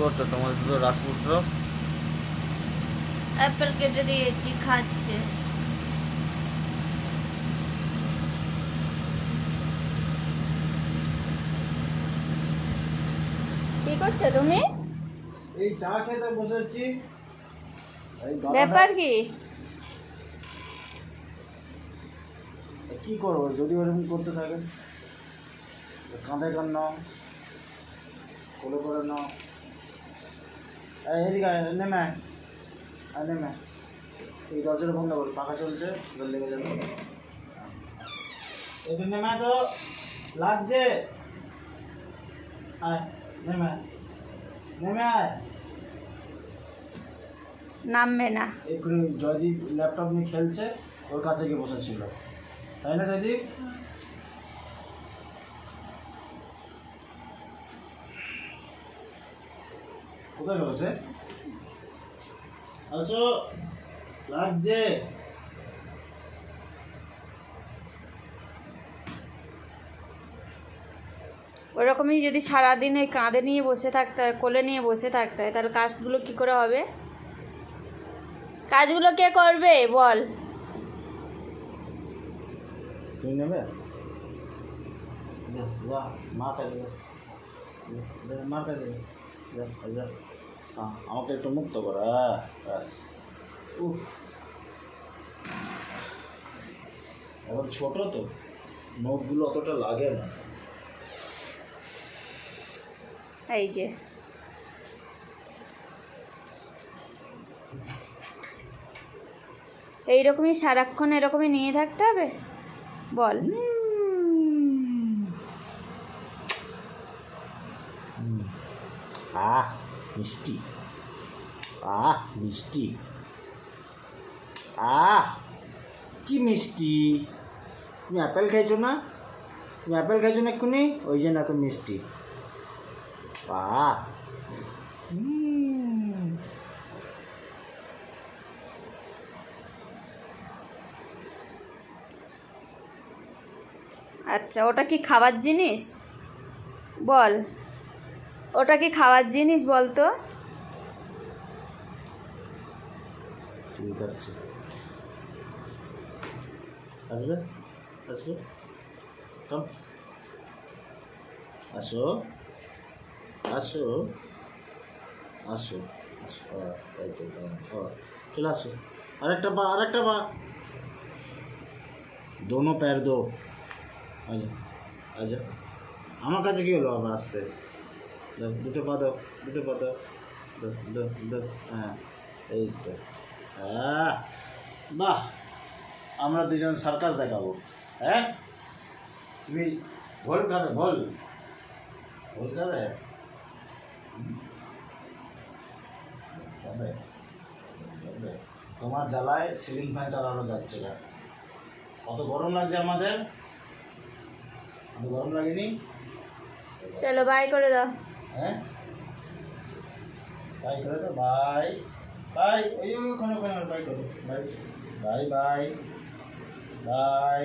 করছ তোমার দুটো রাজপুত্র? অ্যাপেল কেটে দিয়েছি খাচ্ছে। কি করছ তুমি? এই চা খেতে বসেছি। ব্যাপার কি? কি করব যদি ওরকম করতে থাকে। কাঁধে কান নাও কোলে করে নাও। এদিকে নেমে আয়। আয় নেমে আয়। এই দরজাটা বন্ধ কর পাখা চলছে জল লেগে যাবে। এদিকে নেমে আয় তো লাগছে। আয় নেমে আয়। নেমে আয়। নামবে না। এক্ষুনি জয়দীপ ল্যাপটপ নিয়ে খেলছে ওর কাছে গিয়ে বসেছিল। তাই না জয়দীপ? কোথায় গেল সে আসো লাগছে ওরকমই যদি সারাদিন ওই কাঁধে নিয়ে বসে থাকতে হয় কোলে নিয়ে বসে থাকতে হয় তাহলে কাজগুলো কি করে হবে? কাজগুলো কে করবে? বল। তুমি নেবে? মা কাছে মার কাছে আমাকে একটু মুক্ত করো। ব্যাস। উফ। এখন ছোট তো। নোটগুলো অতটা লাগে না। এই যে। এইরকমই সারাক্ষণ এরকমই নিয়ে থাকতে হবে? বল। আহ, মিষ্টি। আহ মিষ্টি। আহ, কি মিষ্টি? তুমি অ্যাপেল খাইছো না? তুমি অ্যাপেল খাইছো না এক্ষুনি? ওই জন্য এত মিষ্টি। আহ আচ্ছা ওটা কি খাবার জিনিস? বল। ওটা কি খাওয়ার জিনিস বল তো ঠিক আছে। আসবে? আসবে? আসো। আসো। আসো। আসো। তাই তো। চলে আসো। দোনো আচ্ছা আচ্ছা। আমার কাছে কি হলো আবার আসতে? দুটো পা দাও, দুটো পা দাও। হ্যাঁ এই তো হ্যাঁ বাহ, আমরা দুজন সার্কাস দেখাবো হ্যাঁ? তুমি ভোল খাবে, ভোল ভোল খাবে। তোমার জ্বালায় সিলিং ফ্যান চালানো যাচ্ছে না। কত গরম লাগছে আমাদের? গরম লাগেনি? চলো বাই করে দাও। হ্যাঁ বাই করে তো বাই বাই ওই ওখানে ওখানে বাই করো বাই বাই বাই বাই